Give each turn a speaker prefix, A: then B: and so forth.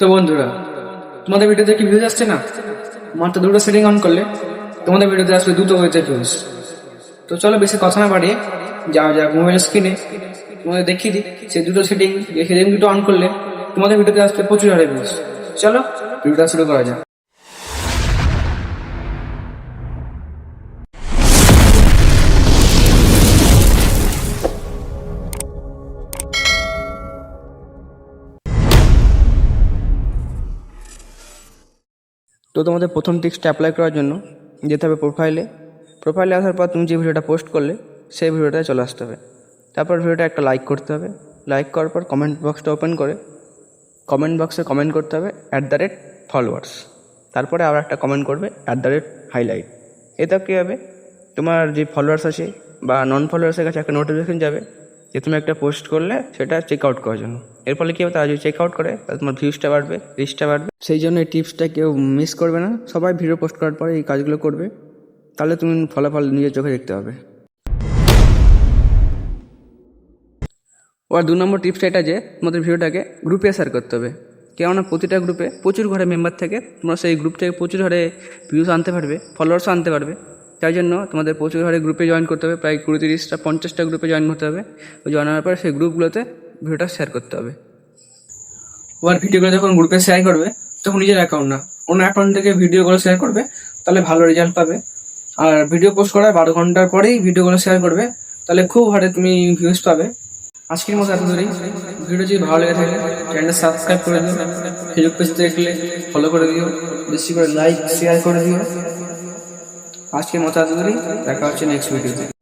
A: তো বন্ধুরা, তোমাদের ভিডিওতে কি ভিউজ আসছে না? মাত্র দুটো সেটিং অন করলে তোমাদের ভিডিওতে আসলে দুটো হয়েছে ভিউজ তো চলো বেশি কথা না বাড়িয়ে যা যাক মোবাইল স্ক্রিনে তোমাদের দেখিয়ে দিই, সেই দুটো সেটিং সেটিং দুটো অন করলে তোমাদের ভিডিওতে আসলে প্রচুর হারে ভিউজ চলো ভিডিওটা শুরু করা যাক। তো তোমাদের প্রথম টিক্সটা অ্যাপ্লাই করার জন্য যেতে হবে প্রোফাইলে প্রোফাইলে আসার পর তুমি যে ভিডিওটা পোস্ট করলে, সেই ভিডিওটায় চলে আসতে হবে। তারপর ভিডিওটা একটা লাইক করতে হবে। লাইক করার পর কমেন্ট বক্সটা ওপেন করে কমেন্ট বক্সে কমেন্ট করতে হবে অ্যাট দ্য রেট ফলোয়ার্স তারপরে আবার একটা কমেন্ট করবে অ্যাট দ্য রেট হাইলাইট এটা কী হবে? তোমার যে ফলোয়ার্স আছে বা নন ফলোয়ার্সের কাছে একটা নোটিফিকেশন যাবে যে তুমি একটা পোস্ট করলে সেটা চেক আউট করার জন্য। এর ফলে কী হবে? তারা যদি চেক আউট করে, তাহলে তোমার ভিউজটা বাড়বে রিচটা বাড়বে। সেই জন্য এই টিপসটা কেউ মিস করবে না। সবাই ভিডিও পোস্ট করার পরে এই কাজগুলো করবে। তাহলে তুমি ফলাফল নিজের চোখে দেখতে পাবে। আর দু নম্বর টিপসটা এটা যে, তোমাদের ভিডিওটাকে গ্রুপে শেয়ার করতে হবে। কেননা প্রতিটা গ্রুপে প্রচুর ঘরে মেম্বার থাকে। তোমরা সেই গ্রুপ থেকে প্রচুর ঘরে ভিউজ আনতে পারবে ফলোয়ার্সও আনতে পারবে। তাই জন্য তোমাদের প্রচুর ঘরে গ্রুপে জয়েন করতে হবে। প্রায় কুড়ি তিরিশটা, পঞ্চাশটা গ্রুপে জয়েন করতে হবে। জয়েন হওয়ার পরে সেই গ্রুপগুলোতে ভিডিওটা শেয়ার করতে হবে। ওর ভিডিওগুলো যখন গ্রুপে শেয়ার করবে, তখন নিজের অ্যাকাউন্ট না। অন্য অ্যাকাউন্ট থেকে ভিডিওগুলো শেয়ার করবে, তাহলে ভালো রেজাল্ট পাবে। আর ভিডিও পোস্ট করার বারো ঘণ্টার পরেই ভিডিওগুলো শেয়ার করবে, তাহলে খুব হারে তুমি ভিউজ পাবে। আজকের মতো এত দূরেই ভিডিও যদি ভালো লেগে থাকে চ্যানেলটা সাবস্ক্রাইব করে দিও। ফেসবুক পেজ দেখলে ফলো করে দিও। বেশি করে লাইক শেয়ার করে দিও। আজকের মতো আজ করি দেখা হচ্ছে নেক্সট ভিডিওতে.